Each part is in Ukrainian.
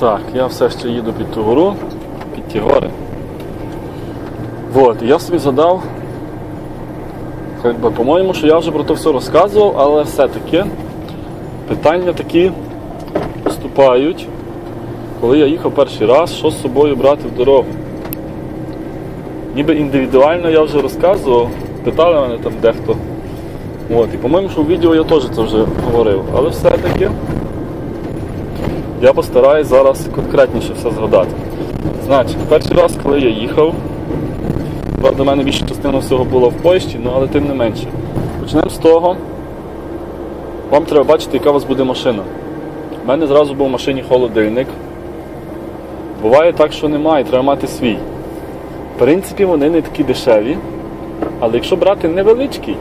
Так, я все ще їду під ту гору, під ті гори. От, я собі задав. По-моєму, що я вже про це все розказував, але все-таки питання такі вступають, коли я їхав перший раз, що з собою брати в дорогу. Ніби індивідуально я вже розказував, питали мене там дехто. От, і по-моєму, що в відео я теж це вже говорив. Але все-таки я постараюсь зараз конкретніше все згадати. Значить, перший раз, коли я їхав, в мене більша частина всього була в Польщі, ну але тим не менше. Почнемо з того. Вам треба бачити, яка у вас буде машина. У мене зразу був в машині холодильник. Буває так, що немає, треба мати свій. В принципі, вони не такі дешеві, але якщо брати невеличкий,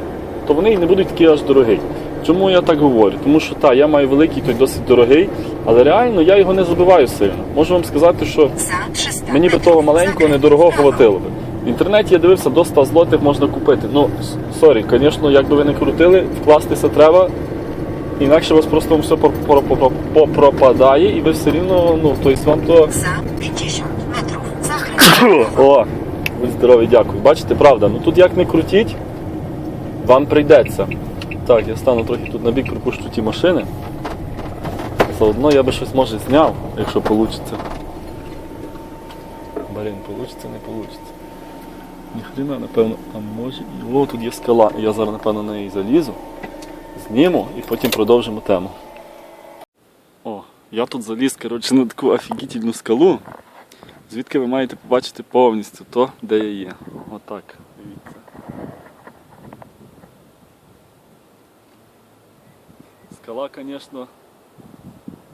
то вони і не будуть такі аж дорогі. Чому я так говорю? Тому що так, я маю великий, той досить дорогий, але реально я його не забиваю сильно. Можу вам сказати, що мені би того маленького закрай недорого хватило би. В інтернеті я дивився, до 100 злотих можна купити. Ну, сорі, звісно, як би ви не крутили, вкластися треба. Інакше у вас просто все попропадає і ви все рівно, ну, тобто вам то. За 50 metrów zakręt. О, будь здорові, дякую. Бачите, правда, ну тут як не крутіть, вам прийдеться. Так, я стану трохи тут на бік, пропущу ті машини. Заодно я би щось може зняв, якщо вийде. Блін, вийде, не вийде. Ніхрена, напевно, а може. О, тут є скала. Я зараз, напевно, на неї залізу, зніму і потім продовжимо тему. О, я тут заліз, коротше, на таку офігітельну скалу. Звідки ви маєте побачити повністю то, де я є. Отак. Дивіться. Скала, звісно,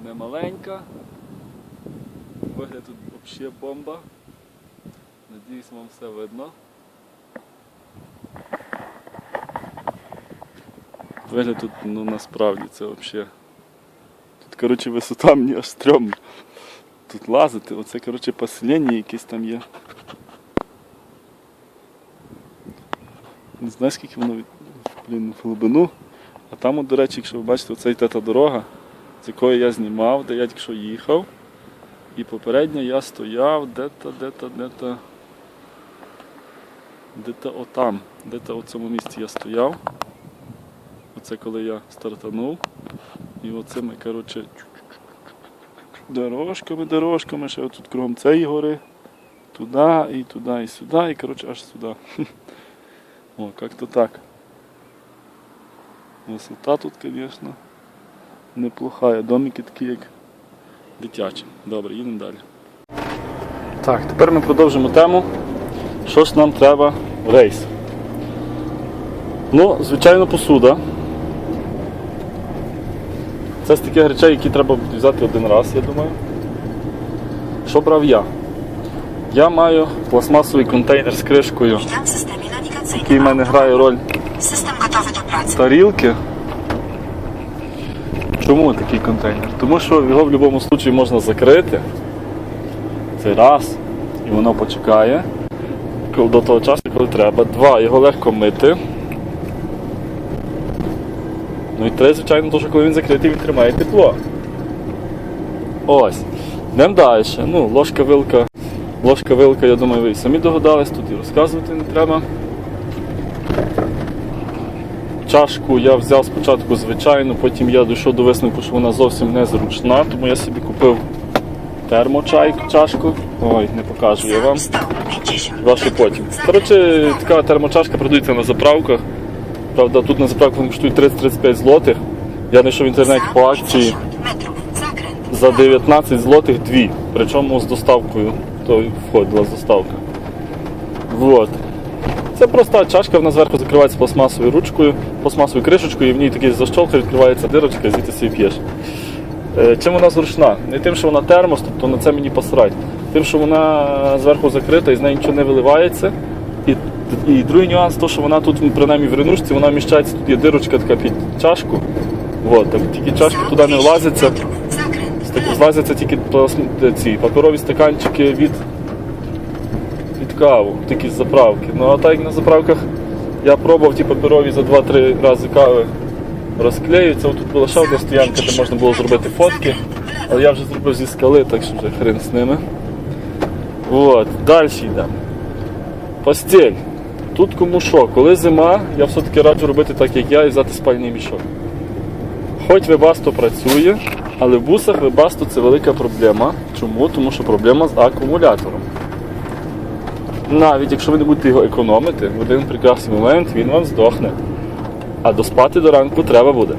не маленька. Вигляд тут взагалі бомба. Надіюсь, вам все видно. Вигляд тут ну, насправді це взагалі. Тут, коротше, висота мені аж стрьомно тут лазити. Оце, коротше, поселення якесь там є. Не знаю, скільки воно від... блін, в глибину. А там, до речі, якщо ви бачите, оце йде та дорога, з якої я знімав, де я тільки що їхав. І попередньо я стояв де-то, де-то, де-то. Де-то отам, де-то у цьому місці я стояв. Оце коли я стартанув. І оце ми, коротше, дорожками, дорожками, ще отут кругом цієї гори. Туди, і туди, і сюди, і коротше аж сюди. О, як-то так. Висота тут, звісно, неплохая. Домики такі, як дитячі. Добре, їдемо далі. Так, тепер ми продовжимо тему. Що ж нам треба в рейс? Ну, звичайно, посуда. Це з таких речей, які треба взяти один раз, я думаю. Що брав я? Я маю пластмасовий контейнер з кришкою, який в мене грає роль Тарілки. Чому такий контейнер? Тому що його в будь-якому випадку можна закрити. Це раз, і воно почекає до того часу, коли треба. Два, його легко мити. Ну і три, звичайно, то, що коли він закритий, він тримає тепло. Ось. Йдемо далі. Ну, ложка вилка. Ложка вилка, я думаю, ви самі догадались, тут і розказувати не треба. Чашку я взяв спочатку звичайну, потім я дійшов до висновку, що вона зовсім незручна, тому я собі купив термочайку, чашку. Ой, не покажу я вам. Za 150 Ваші потім. Коротше, така термочашка продається на заправках. Правда, тут на заправках вони коштують 30-35 злотих. Я знайшов в інтернеті по акції 50 metrów zakręt. за 19 злотих дві. Причому з доставкою. То входила з доставка. Вот. Це проста чашка, вона зверху закривається пластмасовою ручкою, пластмасовою кришечкою, і в ній такий защолка, відкривається дирочка, звідти собі п'єш. Е, Чим вона зручна? Не тим, що вона термос, тобто на це мені посрать. Тим, що вона зверху закрита і з неї нічого не виливається. І, і другий нюанс, то, що вона тут, принаймні в ринушці, вона вміщається, тут є дирочка така під чашку. Вот, так, тільки чашки туди не 200 влазиться. metrów zakręt. w Так, lewo. Злазяться тільки ці паперові стаканчики від каву, з заправки. Ну а так як на заправках я пробував ті паперові за 2-3 рази кави розклеюються. Тут була ще одна стоянка, де можна було зробити фотки. Але я вже зробив зі скали, так що вже хрен з ними. От, далі йдемо. Постіль. Тут кому що, коли зима, я все-таки раджу робити так, як я, і взяти спальний мішок. Хоч Webasto працює, але в бусах Webasto це велика проблема. Чому? Тому що проблема з акумулятором. Навіть якщо ви не будете його економити, в один прекрасний момент він вам здохне. А доспати до ранку треба буде.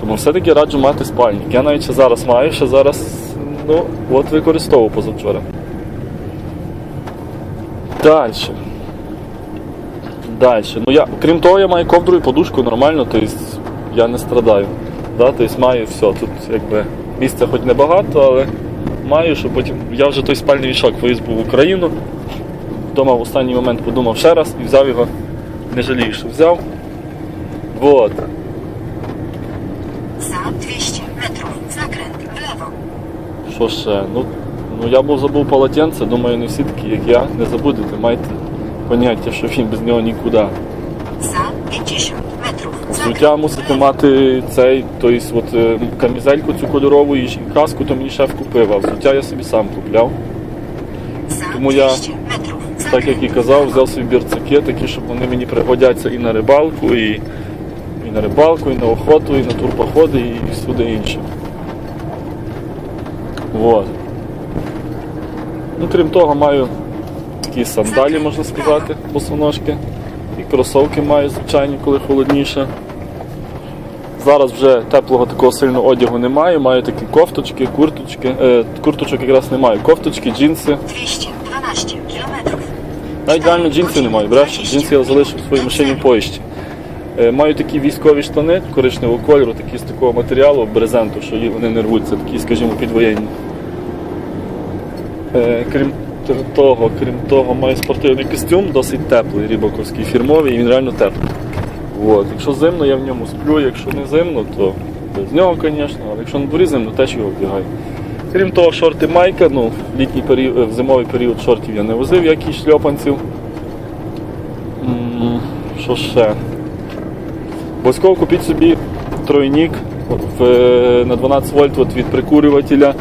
Тому все-таки раджу мати спальник. Я навіть ще зараз маю, ще зараз ну, от використовував позавчора. Далі. Далі. Ну я, крім того, я маю ковдру і подушку нормально, тобто я не страдаю. Да? Тобто маю все. Тут якби місця хоч небагато, але маю, що потім. Я вже той спальний мішок повіз був в Україну. Вдома в останній момент подумав ще раз і взяв його. Не жалію, що взяв. Вот. Za 200 metrów. Zakręt w. Що ще? Ну, ну я був забув полотенце, думаю, не всі такі, як я, не забудете, майте поняття, що він без нього нікуди. Za 50 metrów. Взуття мусите мати цей, тобто от, е, камізельку цю кольорову і каску, то мені шеф купив, а взуття я собі сам купляв. Тому я, так як і казав, взяв собі бірцаки такі, щоб вони мені пригодяться і на рибалку, і, і на рибалку, і на охоту, і на турпоходи, і всюди інше. Вот. Ну, крім того, маю такі сандалі, можна сказати, босоножки. І кросовки маю, звичайні, коли холодніше. Зараз вже теплого такого сильного одягу немає, маю такі кофточки, курточки. Е, курточок якраз немає. Кофточки, джинси. 212 kilometrów. Навіть реально джинсів немає, бреш. Джинси я залишив в своїй машині в поїзді. Е, Маю такі військові штани коричневого кольору, такі з такого матеріалу, брезенту, що вони не рвуться, такі, скажімо, підвоєнні. Е, Крім того, крім того, маю спортивний костюм, досить теплий, рібаковський фірмовий, і він реально теплий. От. Якщо зимно, я в ньому сплю, якщо не зимно, то без нього, звісно, але якщо на дворі зимно, теж його вдягаю. Крім того, шорти майка, ну, в літній період, в зимовий період шортів я не возив, як і шльопанців. Що ще? Обов'язково купіть собі тройник от, в, на 12 вольт от, від прикурювателя.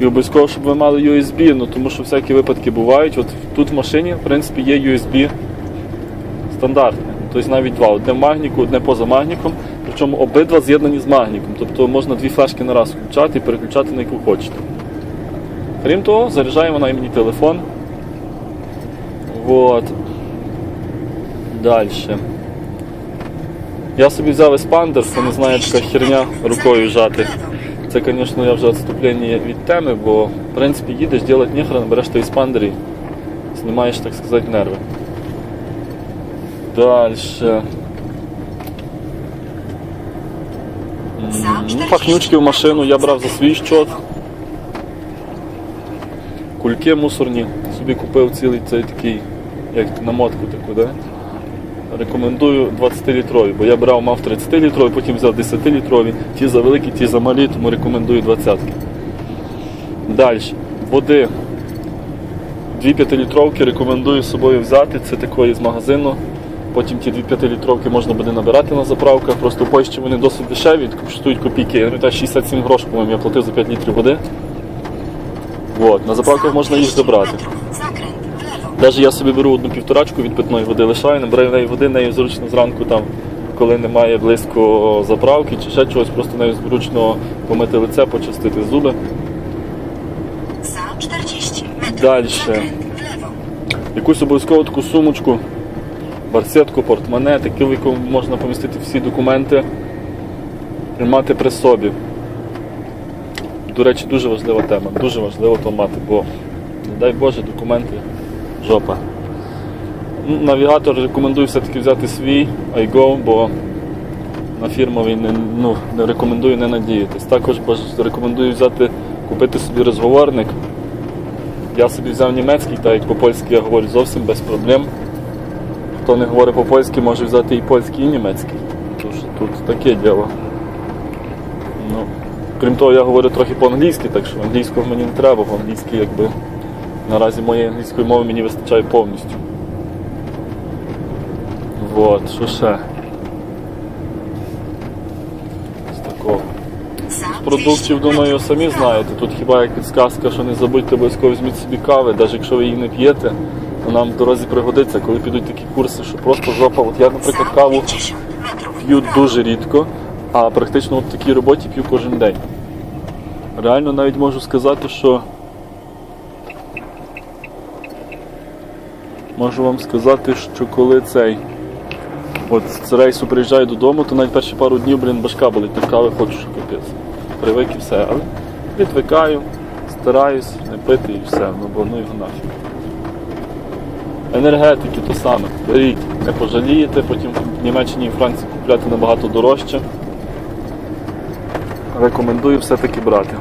І обов'язково, щоб ви мали USB, ну, тому що всякі випадки бувають. От тут в машині, в принципі, є USB стандартне. Тобто навіть два. Одне в магніку, одне поза магніком. Причому обидва з'єднані з магніком. Тобто можна дві флешки на раз включати і переключати на яку хочете. Крім того, заряджає вона і мені телефон. Вот. Далі. Я собі взяв еспандер, хто не знає, така херня рукою жати. Це, звісно, я вже відступлення від теми, бо в принципі їдеш, робити ніхрен, береш той еспандер і знімаєш, так сказати, нерви. Далі. Ну, пахнючки в машину я брав за свій щот. Кульки мусорні. Собі купив цілий цей такий, як намотку таку, да? Рекомендую 20-літрові, бо я брав, мав 30-літрові, потім взяв 10-літрові, ті за великі, ті за малі, тому рекомендую 20-ки. Далі. Води. Дві 5-літровки рекомендую з собою взяти, це такої з магазину. Потім ті дві 5-літровки можна буде набирати на заправках. Просто в Польщі вони досить дешеві, коштують копійки. Я пам'ятаю, 67 грошей, по-моєму, я платив за 5 літрів води. От, на заправках можна їх забрати. Навіть я собі беру одну півторачку від питної води, лишаю, набираю неї води, нею зручно зранку, там, коли немає близько заправки чи ще чогось, просто нею зручно помити лице, почистити зуби. Za 40 metrów. Дальше. Zakręt w lewo. Якусь обов'язково таку сумочку, барсетку, портмоне, таку, в яку можна помістити всі документи і мати при собі. До речі, дуже важлива тема. Дуже важливо то мати, бо, не дай Боже, документи жопа. Навігатор рекомендую все-таки взяти свій iGo, бо на фірмовий не, ну, не рекомендую не надіятись. Також рекомендую взяти, купити собі розговорник. Я собі взяв німецький, так як по-польськи я говорю зовсім без проблем. Хто не говорить по-польськи, може взяти і польський, і німецький. Тож тут таке діло. Ну, крім того, я говорю трохи по-англійськи, так що англійського мені не треба, бо англійський якби наразі моєї англійської мови мені вистачає повністю. Вот, що ще? З такого. Za продуктів, думаю, самі знаєте. Тут хіба як підсказка, що не забудьте обов'язково візьміть собі кави, навіть якщо ви її не п'єте, вона вам в дорозі пригодиться, коли підуть такі курси, що просто жопа. От я, наприклад, каву п'ю дуже рідко, а практично от в такій роботі п'ю кожен день. Реально навіть можу сказати, що. Можу вам сказати, що коли цей. От з рейсу приїжджаю додому, то навіть перші пару днів, блін, башка болить, так кави хочу, що. Привик і все. Але відвикаю, стараюсь не пити і все, ну бо ну його нафіг. Енергетики то саме. Беріть, не пожалієте, потім в Німеччині і Франції купляти набагато дорожче. Рекомендую все-таки брати.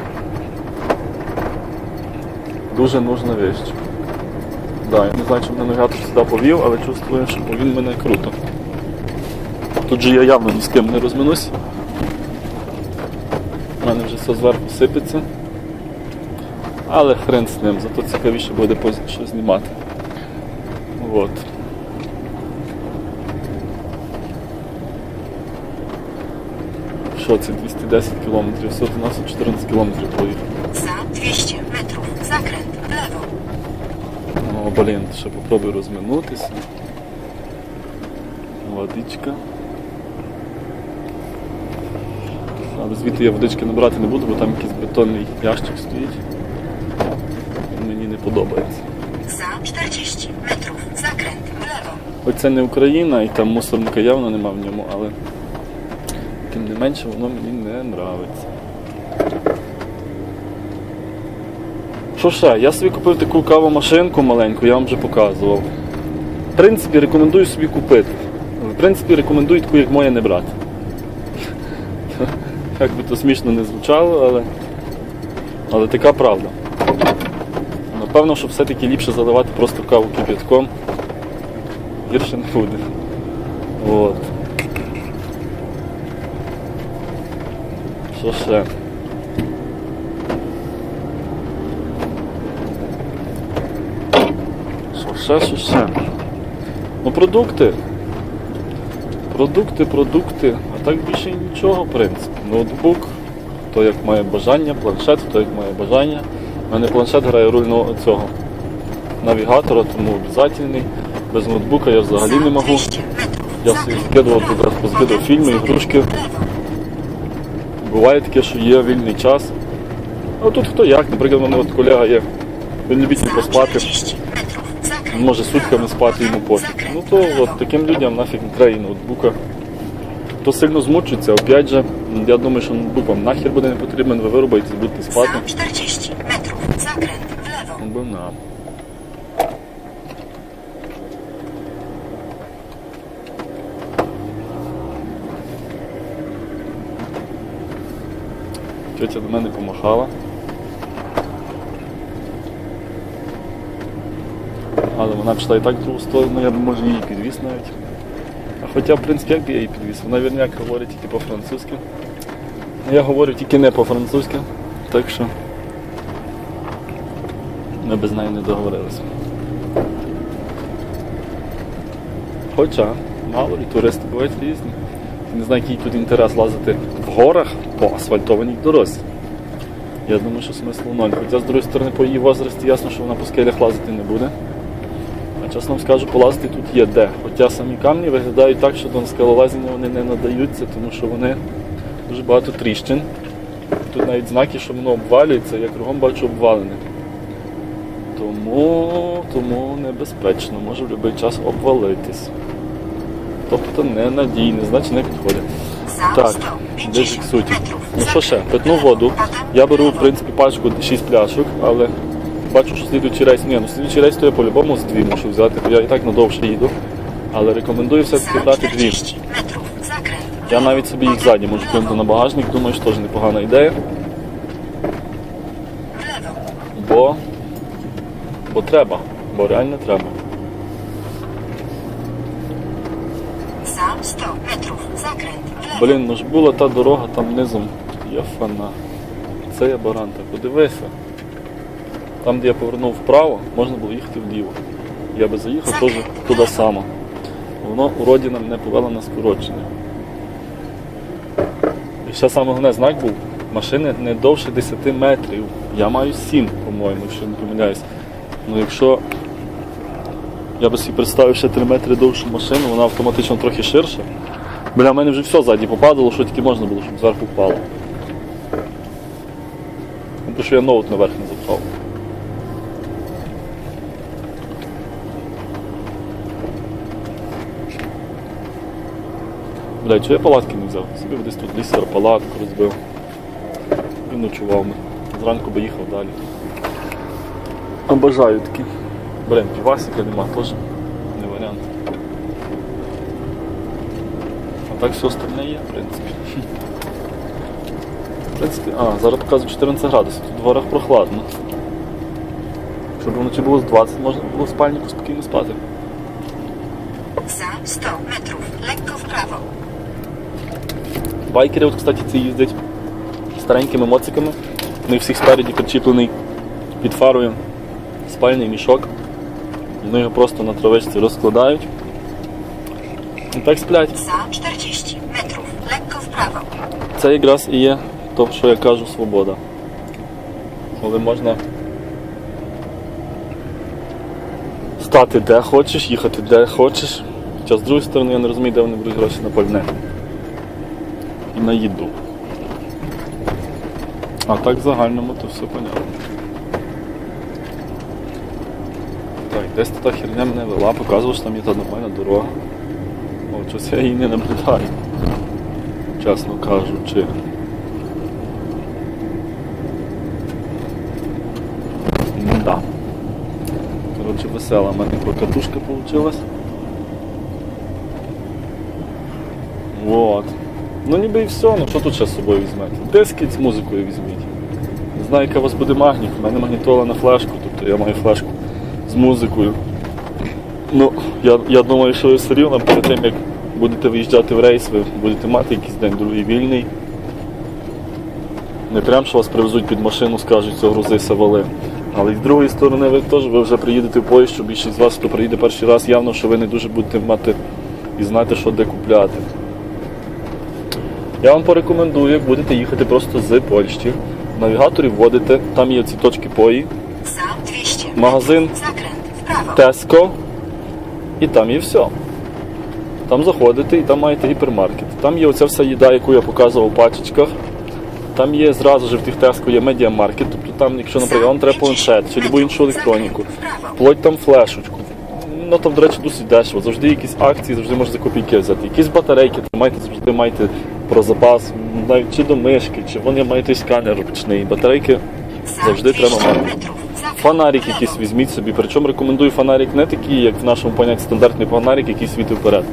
Дуже нужна вещь. Да, я не знаю, чи мене навігатор сюди повів, але чувствую, що повів мене круто. Тут же я явно ні з ким не розминусь. У мене вже все зверху сипеться. Але хрен з ним, зато цікавіше буде що знімати. Вот. Що це 210 кілометрів, все у нас 14 кілометрів поїхав. Za 200 metrów. Zakręt w lewo. О, блін, ще попробую розминутися. Водичка. Але звідти я водички набрати не буду, бо там якийсь бетонний ящик стоїть. Мені не подобається. Za 40 metrów. Zakręt w lewo. Хоч це не Україна і там мусорника явно нема в ньому, але тим не менше воно мені не нравиться. Що ще? Я собі купив таку кавомашинку маленьку, я вам вже показував. В принципі, рекомендую собі купити. В принципі, рекомендую таку, як моя, не брати. Як би то смішно не звучало, але, але така правда. Напевно, що все-таки ліпше заливати просто каву кип'ятком гірше не буде. От. Що ще? Що ще. Ну продукти. Продукти, продукти, а так більше нічого, в принципі. Ноутбук, хто як має бажання, планшет, хто як має бажання. У мене планшет грає роль ну, цього навігатора, тому обов'язательний. Без ноутбука я взагалі не можу. Я скидував раз позкидав фільми, ігрушки. Буває таке, що є вільний час. А тут хто як, наприклад, у мене от колега є. Він любить Za поспати. 40 metrów. Zakręt Він може сутками спати йому пофіг. Ну то от таким людям нафіг не треба і ноутбука. Хто сильно змучиться, опять же, я думаю, що ноутбук вам нахер буде не потрібен, ви вирубаєтесь, будете спати. Za 40 metrów. Zakręt w. Ну, бо на. Тетя до мене помахала. Але вона пішла і так в другу сторону, я може її підвіз навіть. А хоча, в принципі, як би я її підвіз? Вона вірняк говорить тільки по-французьки. Я говорю тільки не по-французьки, так що ми без неї не договорилися. Хоча, мало ли, туристи бувають різні. Не знаю, який тут інтерес лазити в горах по асфальтованій дорозі. Я думаю, що смислу ноль. Хоча, з другої сторони, по її возрасті ясно, що вона по скелях лазити не буде. Чесно вам скажу, полазити тут є де. Хоча самі камні виглядають так, що до скалолазіння вони не надаються, тому що вони дуже багато тріщин. Тут навіть знаки, що воно обвалюється, я кругом бачу обвалене. Тому, тому небезпечно, може в будь-який час обвалитись. Тобто ненадійне, значить не підходить. Так, 150 де ж суть. Ну що ще, питну воду. Я беру, в принципі, пачку 6 пляшок, але бачу, що слідуючий рейс. Ні, ну слідуючий рейс то я по-любому з дві мушу взяти, бо я і так надовше їду. Але рекомендую все-таки брати дві. 40 metrów. Zakręt w Я навіть собі їх ззаді можу кинути на багажник, думаю, що теж непогана ідея. Бо, бо треба, бо реально треба. Za 100 metrów. Zakręt. Блін, ну ж була та дорога там низом. Я фана. Це я баранта. Подивися. Там, де я повернув вправо, можна було їхати вліво. Я би заїхав теж туди само. Воно уродіна мене повело на скорочення. І ще саме головне знак був машини не довше 10 метрів. Я маю 7, по-моєму, якщо не помиляюсь. Ну якщо я би собі представив ще 3 метри довшу машину, вона автоматично трохи ширша. Бля, в мене вже все ззаді попадало, що тільки можна було, щоб зверху впало. Ну, Тому що я ноут наверх не запхав. Бля, чого я палатки не взяв? Собі десь тут лісер палатку розбив. І ночував. Зранку би їхав далі. Обожаю такі. Блин, півасика нема, теж не варіант. А так все остальне є, в принципі. В принципі, а, зараз показує 14 градусів, тут в дворах прохладно. Щоб вночі було з 20, можна було в спальнику спокійно спати. Za 100 metrów. Байкери, от, кстати, ці їздять старенькими моциками. У них всіх спереді причіплений під фарою спальний мішок. Вони його просто на травичці розкладають. І так сплять. Za 40 metrów. Lekko w prawo. Це якраз і є то, що я кажу, свобода. Коли можна стати де хочеш, їхати де хочеш. Хоча з другої сторони я не розумію, де вони беруть гроші на пальне. На їду. А так в загальному то все понятно. Так, десь та херня мене вела, показував, що там є та нормальна дорога. О, щось я її не наблюдаю чесно кажучи. Да. Коротше, весела в мене прокатушка вийшла. Вот. Ну ніби і все, ну що тут ще з собою візьмете? Диски з музикою візьміть. Не знаю, яка у вас буде магніт. У мене магнітола на флешку, тобто я маю флешку з музикою. Ну, я, я думаю, що ви все рівно перед тим, як будете виїжджати в рейс, ви будете мати якийсь день другий вільний. Не прям, що вас привезуть під машину, скажуть, що грузися вали. Але з другої сторони, ви теж ви вже приїдете в поїзд, що більшість з вас, хто приїде перший раз, явно, що ви не дуже будете мати і знати, що де купляти. Я вам порекомендую, як будете їхати просто з Польщі. В навігаторі вводите, там є ці точки пої, Za 200 магазин w і там є все. Там заходите і там маєте гіпермаркет. Там є оця вся їда, яку я показував в пачечках. Там є зразу ж в тих Tesco є медіамаркет, тобто там, якщо, наприклад, вам треба планшет чи любу іншу електроніку, вплоть там флешечку. Ну там, до речі, досить дешево. Завжди якісь акції, завжди можна за копійки взяти. Якісь батарейки, там маєте завжди маєте про запас, навіть чи до мишки, чи вони маєте сканер ручний. Батарейки завжди треба мати. Фонарик якийсь візьміть собі. Причому рекомендую фонарик не такий, як в нашому понятті стандартний фонарик, який світить вперед,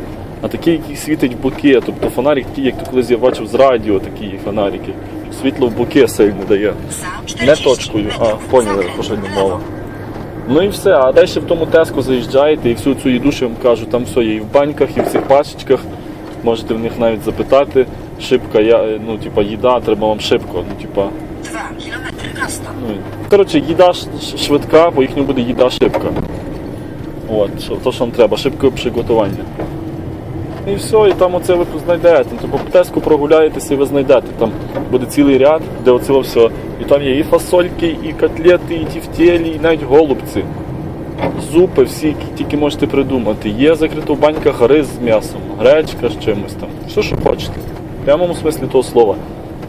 а такий, який світить в боки. Тобто фонарик такий, як ти колись я бачив з радіо, такі фонарики. Світло в боки сильно дає. Не точкою, а поняли, про що prawo. мова. Ну і все, а далі в тому теску заїжджаєте і всю цю їду, що я вам кажу, там все є і в баньках, і в цих пачечках. Можете в них навіть запитати. Шибка, я, ну, типа, їда, треба вам шибко. Ну, типа, 2 km prosto. Ну, коротше, їда швидка, по їхньому буде їда шибка. От, що, то, що вам треба, шибке приготування. І все, і там оце ви знайдете. Тобто по теску прогуляєтеся і ви знайдете. Там буде цілий ряд, де оце все. І там є і фасольки, і котлети, і тівтєлі, і навіть голубці. Зупи всі, які тільки можете придумати. Є закрито в баньках рис з м'ясом, гречка з чимось там. Все, що хочете. Прямому смислі того слова.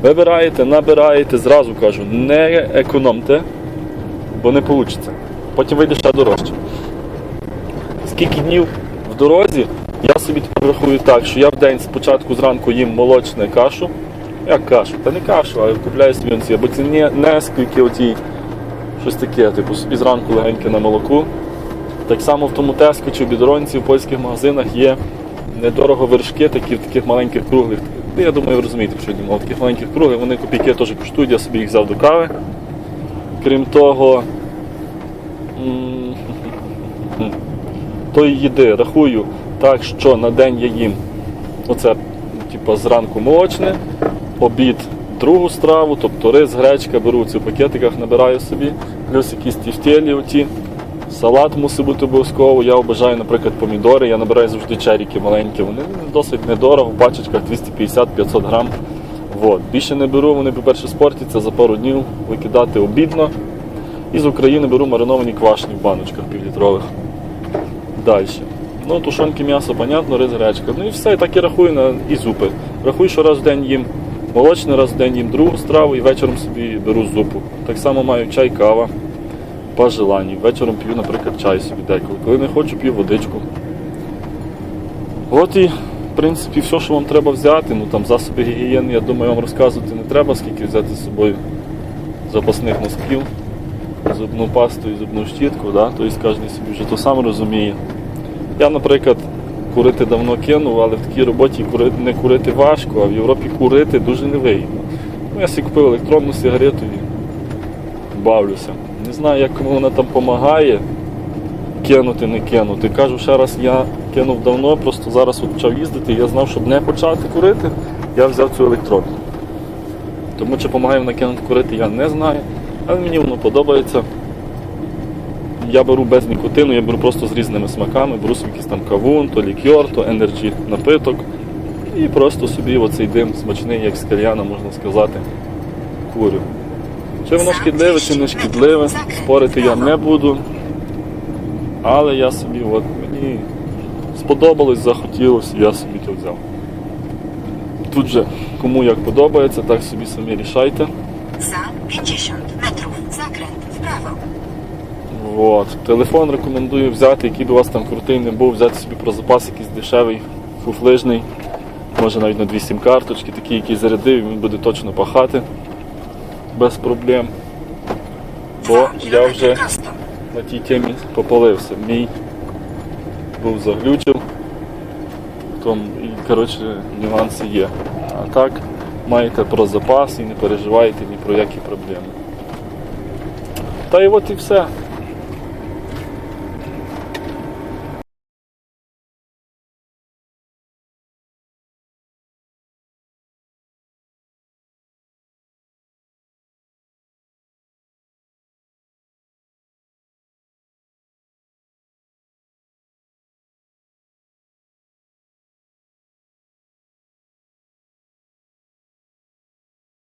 Вибираєте, набираєте, зразу кажу, не економте, бо не вийде. Потім вийде ще дорожче. Скільки днів в дорозі, я собі рахую так, що я в день спочатку зранку їм молочне кашу. Як кашу? Та не кашу, а купляю собі онці, або ці не, нескільки оті, щось таке, типу собі зранку легеньке на молоку. Так само в тому Теско чи в бідронці в польських магазинах є недорого вершки, такі в таких маленьких круглих. Ну, Я думаю, ви розумієте, що я думав. Таких маленьких круглих, вони копійки теж коштують, я собі їх взяв до кави. Крім того, тої їди рахую так, що на день я їм оце, типу, зранку молочне, обід другу страву, тобто рис, гречка, беру ці в пакетиках, набираю собі, плюс якісь тівтєлі оті. Салат мусить бути обов'язково. Я обожаю, наприклад, помідори. Я набираю завжди черіки маленькі. Вони досить недорого, в пачечках 250-500 грам. Вот. Більше не беру, вони, по-перше, спортяться за пару днів викидати обідно. І з України беру мариновані квашні в баночках півлітрових. Далі. Ну, тушонки м'ясо, понятно, рис, гречка. Ну і все, так і рахую на і зупи. Рахую, що раз в день їм молочний, раз в день їм другу страву і вечором собі беру зупу. Так само маю чай, кава по. Вечором п'ю, наприклад, чай собі деколи. Коли не хочу, п'ю водичку. От і, в принципі, все, що вам треба взяти. Ну там засоби гігієни, я думаю, вам розказувати не треба, скільки взяти з собою запасних носків, зубну пасту і зубну щітку, да? тобто кожен собі вже то сам розуміє. Я, наприклад, курити давно кинув, але в такій роботі не курити важко, а в Європі курити дуже невигідно. Ну, я собі купив електронну сигарету і бавлюся. Не знаю, як кому вона там допомагає кинути, не кинути. Кажу ще раз, я кинув давно, просто зараз от почав їздити, я знав, щоб не почати курити, я взяв цю електронну. Тому чи допомагає вона кинути курити, я не знаю. Але мені воно подобається. Я беру без нікотину, я беру просто з різними смаками, беру якийсь там кавун, то лікьор, то енерджі напиток. І просто собі оцей дим смачний, як з кальяна, можна сказати, курю. Чи воно шкідливе, чи не шкідливе, спорити я не буду. Але я собі, от мені сподобалось, захотілося, я собі то взяв. Тут же кому як подобається, так собі самі рішайте. Za 50 metrów. Zakręt w prawo. От. Телефон рекомендую взяти, який би у вас там крутий не був, взяти собі про запас якийсь дешевий, фуфлижний, може навіть на дві сім карточки, такі, які зарядив, він буде точно пахати без проблем. Бо 2 я вже на тій темі попалився. Мій був заглючив. Тому, і коротше нюанси є. А так маєте про запас і не переживайте ні про які проблеми. Та і от і все.